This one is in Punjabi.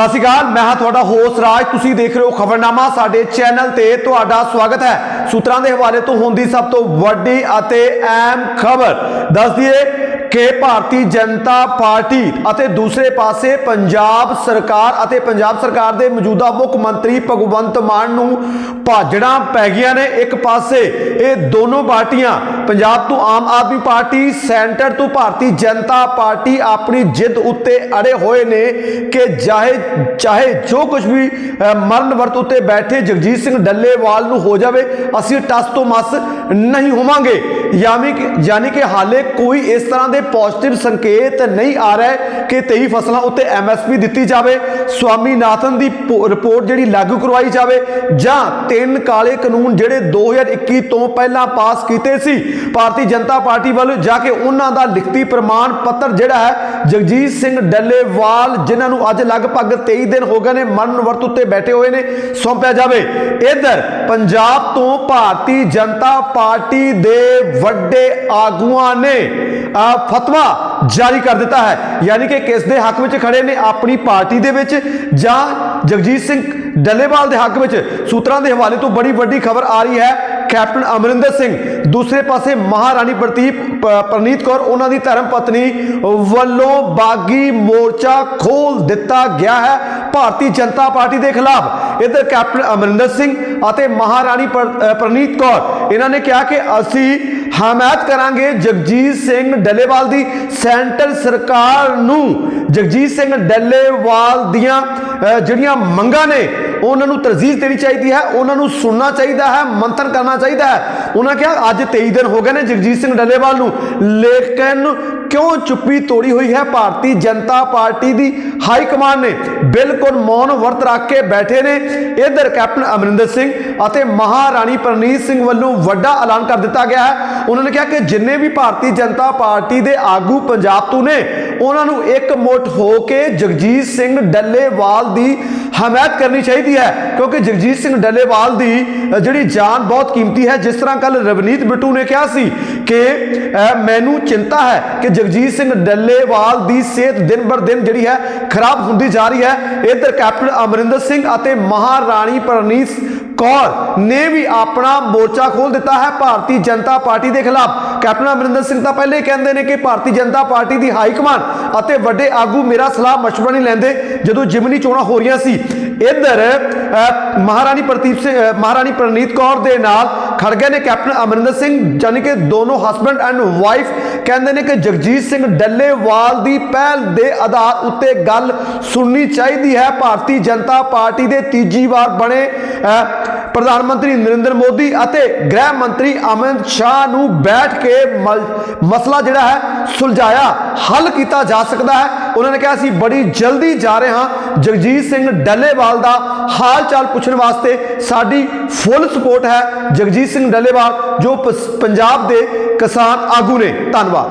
ਸਤਿ ਸ਼੍ਰੀ ਅਕਾਲ, ਮੈਂ ਹਾਂ ਤੁਹਾਡਾ ਹੋਸ਼ ਰਾਜ। ਤੁਸੀਂ ਦੇਖ ਰਹੇ ਹੋ ਖਬਰਨਾਮਾ, ਸਾਡੇ ਚੈਨਲ ਤੇ ਤੁਹਾਡਾ ਸਵਾਗਤ ਹੈ। ਸੂਤਰਾਂ ਦੇ ਹਵਾਲੇ ਤੋਂ ਹੁੰਦੀ ਸਭ ਤੋਂ ਵੱਡੀ ਅਤੇ ਅਹਿਮ ਖਬਰ। ਦੱਸ ਦਈਏ ਕਿ ਭਾਰਤੀ ਜਨਤਾ ਪਾਰਟੀ ਅਤੇ ਦੂਸਰੇ ਪਾਸੇ ਪੰਜਾਬ ਸਰਕਾਰ ਅਤੇ ਪੰਜਾਬ ਸਰਕਾਰ ਦੇ ਮੌਜੂਦਾ ਮੁੱਖ ਮੰਤਰੀ ਭਗਵੰਤ ਮਾਨ ਨੂੰ ਭਾਜੜਾਂ ਪੈ ਗਈਆਂ ਨੇ। ਇੱਕ ਪਾਸੇ ਇਹ ਦੋਨੋਂ ਪਾਰਟੀਆਂ, ਪੰਜਾਬ ਤੋਂ ਆਮ ਆਦਮੀ ਪਾਰਟੀ, ਸੈਂਟਰ ਤੋਂ ਭਾਰਤੀ ਜਨਤਾ ਪਾਰਟੀ ਆਪਣੀ ਜਿੱਦ ਉੱਤੇ ਅੜੇ ਹੋਏ ਨੇ ਕਿ ਚਾਹੇ ਚਾਹੇ ਜੋ ਕੁਝ ਵੀ ਮਰਨ ਵਰਤ ਉੱਤੇ ਬੈਠੇ ਜਗਜੀਤ ਸਿੰਘ ਡੱਲੇਵਾਲ ਨੂੰ ਹੋ ਜਾਵੇ, ਅਸੀਂ ਟਸ ਤੋਂ ਮਸ ਨਹੀਂ ਹੋਵਾਂਗੇ। ਯਾਨੀ ਕਿ ਯਾਨੀ ਕਿ ਹਾਲੇ ਕੋਈ ਇਸ ਤਰ੍ਹਾਂ ਦੇ ਪੋਜ਼ਿਟਿਵ ਸੰਕੇਤ ਨਹੀਂ ਆ ਰਿਹਾ ਕਿ 23 ਫਸਲਾਂ ਉੱਤੇ ਐਮਐਸਪੀ ਦਿੱਤੀ ਜਾਵੇ, ਸਵਾਮੀਨਾਥਨ ਦੀ ਪੋ- ਰਿਪੋਰਟ ਜਿਹੜੀ ਲਾਗੂ ਕਰਵਾਈ ਜਾਵੇ, ਜਾਂ ਤਿੰਨ ਕਾਲੇ ਕਾਨੂੰਨ ਜਿਹੜੇ 2021 ਤੋਂ ਪਹਿਲਾਂ ਪਾਸ ਕੀਤੇ ਸੀ, ਭਾਰਤੀ ਜਨਤਾ ਪਾਰਟੀ ਵੱਲ ਜਾ ਕੇ ਉਹਨਾਂ ਦਾ ਲਿਖਤੀ ਪ੍ਰਮਾਣ ਪੱਤਰ ਜਿਹੜਾ ਹੈ, ਜਗਜੀਤ ਸਿੰਘ ਡੱਲੇਵਾਲ, ਜਿਨ੍ਹਾਂ ਨੂੰ ਅੱਜ ਲਗਭਗ 23 ਦਿਨ ਹੋ ਗਏ ਨੇ, ਮਰਨ ਵਰਤ ਉੱਤੇ ਬੈਠੇ ਹੋਏ ਨੇ, ਸੌਂਪਿਆ ਜਾਵੇ। ਇਧਰ ਪੰਜਾਬ ਤੋਂ ਭਾਰਤੀ ਜਨਤਾ ਪਾਰਟੀ ਦੇ ਵੱਡੇ ਆਗੂਆਂ ਨੇ ਫਤਵਾ ਜਾਰੀ ਕਰ ਦਿੱਤਾ ਹੈ। ਯਾਨੀ ਕਿ ਕਿਸ ਦੇ ਹੱਕ ਵਿੱਚ ਖੜੇ ਨੇ? ਆਪਣੀ ਪਾਰਟੀ ਦੇ ਵਿੱਚ ਜਾਂ ਜਗਜੀਤ ਸਿੰਘ ਡੱਲੇਵਾਲ ਦੇ ਹੱਕ ਵਿੱਚ? ਸੂਤਰਾਂ ਦੇ ਹਵਾਲੇ ਤੋਂ ਬੜੀ ਵੱਡੀ ਖਬਰ ਆ ਰਹੀ ਹੈ। ਕੈਪਟਨ ਅਮਰਿੰਦਰ ਸਿੰਘ ਦੂਸਰੇ ਪਾਸੇ ਮਹਾਰਾਣੀ ਪ੍ਰਦੀਪ ਪ- ਪ੍ਰਨੀਤ ਕੌਰ ਉਹਨਾਂ ਦੀ ਧਰਮ ਪਤਨੀ ਵੱਲੋਂ ਬਾਗੀ ਮੋਰਚਾ ਖੋਲ ਦਿੱਤਾ ਗਿਆ ਹੈ। ਭਾਰਤੀ ਜਨਤਾ ਪਾਰਟੀ ਦੇ ਖਿਲਾਫ ਇਧਰ ਕੈਪਟਨ ਅਮਰਿੰਦਰ ਸਿੰਘ ਅਤੇ ਮਹਾਰਾਣੀ ਪਰ- ਅ, ਪ੍ਰਨੀਤ ਕੌਰ ਇਹਨਾਂ ਨੇ ਕਿਹਾ ਕਿ ਅਸੀਂ ਹਮਾਇਤ ਕਰਾਂਗੇ ਜਗਜੀਤ ਸਿੰਘ ਡੱਲੇਵਾਲ ਦੀ ਸੈਂਟਰ ਸਰਕਾਰ ਨੂੰ। ਜਗਜੀਤ ਸਿੰਘ ਡੱਲੇਵਾਲ ਦੀਆਂ ਜਿਹੜੀਆਂ ਮੰਗਾਂ ਨੇ, ਉਹਨਾਂ ਨੂੰ ਤਰਜੀਹ ਦੇਣੀ ਚਾਹੀਦੀ ਹੈ, ਉਹਨਾਂ ਨੂੰ ਸੁਣਨਾ ਚਾਹੀਦਾ ਹੈ, ਮੰਥਨ ਕਰਨਾ ਚਾਹੀਦਾ ਹੈ। ਉਹਨਾਂ ਕਿਹਾ, ਅੱਜ 23 ਦਿਨ ਹੋ ਗਏ ਨੇ ਜਗਜੀਤ ਸਿੰਘ ਡੱਲੇਵਾਲ ਨੂੰ। ਲੇਕਿਨ ਕਿਉਂ ਚੁੱਪੀ ਤੋੜੀ ਹੋਈ ਹੈ ਭਾਰਤੀ ਜਨਤਾ ਪਾਰਟੀ ਦੀ ਹਾਈ ਕਮਾਂਡ ਨੇ? ਬਿਲਕੁਲ ਮੌਨ ਵਰਤ ਰੱਖ ਕੇ ਬੈਠੇ ਨੇ। ਇਧਰ ਕੈਪਟਨ ਅਮਰਿੰਦਰ ਸਿੰਘ ਅਤੇ ਮਹਾਰਾਣੀ ਪ੍ਰਨੀਤ ਸਿੰਘ ਵੱਲੋਂ ਵੱਡਾ ਐਲਾਨ ਕਰ ਦਿੱਤਾ ਗਿਆ ਹੈ। ਉਹਨਾਂ ਨੇ ਕਿਹਾ ਕਿ ਜਿੰਨੇ ਵੀ ਭਾਰਤੀ ਜਨਤਾ ਪਾਰਟੀ ਦੇ ਆਗੂ ਪੰਜਾਬ ਤੋਂ ਨੇ, ਉਹਨਾਂ ਨੂੰ ਇੱਕ ਮੁੱਠ ਹੋ ਕੇ ਜਗਜੀਤ ਸਿੰਘ ਡੱਲੇਵਾਲ ਦੀ ਹਮਾਇਤ ਕਰਨੀ ਚਾਹੀਦੀ ਹੈ। ਕਿਉਂਕਿ ਜਗਜੀਤ ਸਿੰਘ ਡੱਲੇਵਾਲ ਦੀ ਜਿਹੜੀ ਜਾਨ ਬਹੁਤ ਕੀਮਤੀ ਹੈ। ਜਿਸ ਤਰ੍ਹਾਂ ਕੱਲ ਰਵਨੀਤ ਬਿੱਟੂ ਨੇ ਕਿਹਾ ਸੀ ਕਿ ਮੈਨੂੰ ਚਿੰਤਾ ਹੈ ਕਿ ਜਗਜੀਤ ਸਿੰਘ ਡੱਲੇਵਾਲ ਦੀ ਸਿਹਤ ਦਿਨ ਬਰ ਦਿਨ ਜਿਹੜੀ ਹੈ, ਖਰਾਬ ਹੁੰਦੀ ਜਾ ਰਹੀ ਹੈ। ਇਧਰ ਕੈਪਟਨ ਅਮਰਿੰਦਰ ਸਿੰਘ ਅਤੇ ਮਹਾਰਾਣੀ ਪ੍ਰਨੀਤ ਕੌਰ ਨੇ ਵੀ ਆਪਣਾ ਮੋਰਚਾ ਖੋਲ ਦਿੱਤਾ ਹੈ ਭਾਰਤੀ ਜਨਤਾ ਪਾਰਟੀ ਦੇ ਖਿਲਾਫ। ਕੈਪਟਨ ਅਮਰਿੰਦਰ ਸਿੰਘ ਤਾਂ ਪਹਿਲੇ ਕਹਿੰਦੇ ਨੇ ਕਿ ਭਾਰਤੀ ਜਨਤਾ ਪਾਰਟੀ ਦੀ ਹਾਈ ਕਮਾਨ ਅਤੇ ਵੱਡੇ ਆਗੂ ਮੇਰਾ ਸਲਾਹ ਮਸ਼ਵਰਾ ਨਹੀਂ ਲੈਂਦੇ, ਜਦੋਂ ਜਿਮਨੀ ਚੋਣਾਂ ਹੋ ਰਹੀਆਂ ਸੀ। ਇੱਧਰ ਮਹਾਰਾਣੀ ਪ੍ਰਤੀਪ ਸਿੰਘ ਮਹਾਰਾਣੀ ਪ੍ਰਨੀਤ ਕੌਰ ਦੇ ਨਾਲ ਖੜਗੇ ਨੇ ਕੈਪਟਨ ਅਮਰਿੰਦਰ ਸਿੰਘ ਜਾਨੀ ਕਿ ਦੋਨੋਂ ਹਸਬੰਡ ਐਂਡ ਵਾਈਫ ਕਹਿੰਦੇ ਨੇ ਕਿ ਜਗਜੀਤ ਸਿੰਘ ਡੱਲੇਵਾਲ ਦੀ ਪਹਿਲ ਦੇ ਆਧਾਰ ਉੱਤੇ ਗੱਲ ਸੁਣਨੀ ਚਾਹੀਦੀ ਹੈ। ਭਾਰਤੀ ਜਨਤਾ ਪਾਰਟੀ ਦੇ ਤੀਜੀ ਵਾਰ ਬਣੇ ਪ੍ਰਧਾਨ ਮੰਤਰੀ ਨਰਿੰਦਰ ਮੋਦੀ ਅਤੇ ਗ੍ਰਹਿ ਮੰਤਰੀ ਅਮਿਤ ਸ਼ਾਹ ਨੂੰ ਬੈਠ ਕੇ ਮਲ- ਮਸਲਾ ਜਿਹੜਾ ਹੈ ਸੁਲਝਾਇਆ, ਹੱਲ ਕੀਤਾ ਜਾ ਸਕਦਾ ਹੈ। ਉਹਨਾਂ ਨੇ ਕਿਹਾ, ਅਸੀਂ ਬੜੀ ਜਲਦੀ ਜਾ ਰਹੇ ਹਾਂ। ਜਗਜੀਤ ਸਿੰਘ ਡੱਲੇਵਾਲ ਦਾ ਹਾਲ ਚਾਲ ਪੁੱਛਣ ਵਾਸਤੇ ਸਾਡੀ ਫੁੱਲ ਸਪੋਰਟ ਹੈ। ਜਗਜੀਤ ਸਿੰਘ ਡੱਲੇਵਾਲ, ਜੋ ਪਸ- ਪੰਜਾਬ ਦੇ ਕਿਸਾਨ ਆਗੂ ਨੇ। ਧੰਨਵਾਦ।